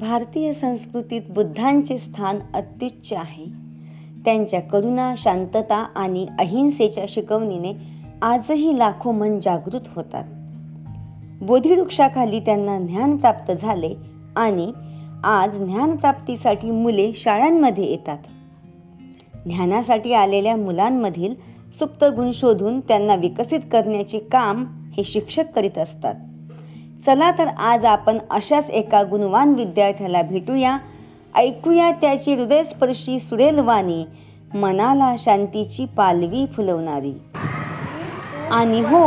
भारतीय संस्कृतीत बुद्धांचे स्थान अत्युच्च आहे. त्यांच्या करुणा शांतता आणि अहिंसेच्या शिकवणीने आजही लाखो मन जागृत होतात. बोधिवृक्षाखाली त्यांना ज्ञान प्राप्त झाले आणि आज ज्ञानप्राप्तीसाठी मुले शाळांमध्ये येतात. ज्ञानासाठी आलेल्या मुलांमधील सुप्त गुण शोधून त्यांना विकसित करण्याचे काम हे शिक्षक करीत असतात. चला तर आज आपण अशाच एका गुणवान विद्यार्थ्याला भेटूया. ऐकूया त्याची हृदयस्पर्शी सुरेल वाणी मनाला शांतीची पालवी फुलवणारी. आणि हो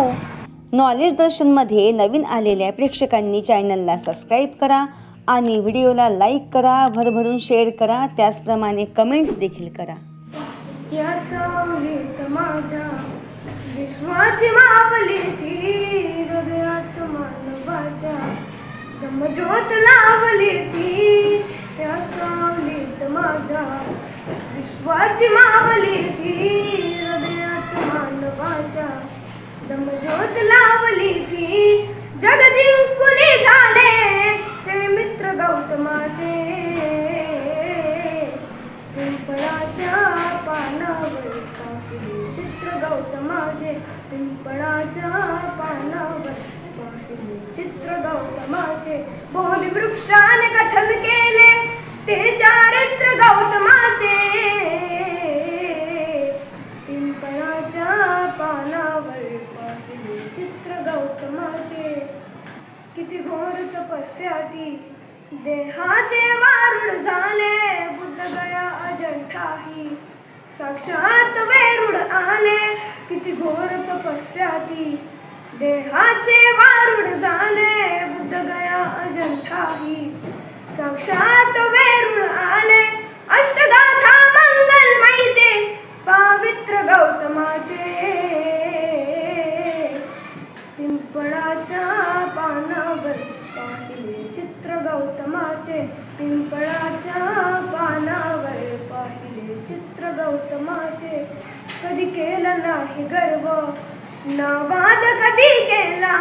नॉलेज दर्शनमध्ये नवीन आलेल्या प्रेक्षकांनी चॅनलला सबस्क्राईब करा आणि व्हिडिओला लाईक करा भरभरून शेअर करा त्याचप्रमाणे कमेंट्स देखील करा. या सावलीत माझ्या विश्वाची मावली ती हृदयात दमज्योत लावली ती. या सावलीत माझ्या विश्वाची मावली ती. हृदयात मानवाच्या दमज्योत लावली ती. जग जिंकून झाले ते मित्र गौतमाचे. पिंपळाच्या पानावर पाहिले चित्र गौतमाचे. पिंपळाच्या पानावर चित्र गौतमाचे बोध वृक्षाने कथन केले. ते चारित्र गौतमाचे. पिंपळाच्या पानावर पाहिले चित्र गौतमाचे. किती घोर तपस्या ती देहाचे वारुड झाले. बुद्ध गया अजंठाही. साक्षात वेरुड आले. किती घोर तपस्या ती देहाचे वारुड झाले बुद्ध गया अजंठाही. साक्षात वेरुळ आले अष्टगाथा मंगल ते पावित्र गौतमाचे. पिंपळाच्या पानावर पाहिले चित्र गौतमाचे. पिंपळाच्या पानावर पाहिले चित्र गौतमाचे. कधी केलं नाही गर्व ना वाद कधी केला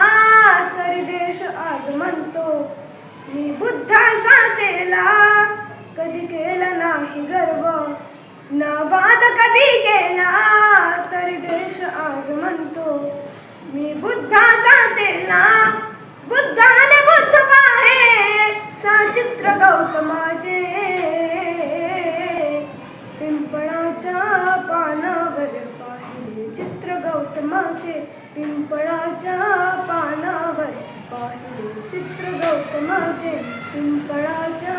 तरी देश आज म्हणतो मी बुद्धाचा चेला कधी केला नाही गर्व ना वाद कधी केला तरी देश आज म्हणतो मी बुद्धाचा चेला बुद्धाने बुद्ध पाहे साचित्र गौतमाचे. पिंपळाच्या पानावर चित्र गौतमाचे पिंपळाच्या पानावर पाहिले. चित्र गौतमाचे पिंपळाच्या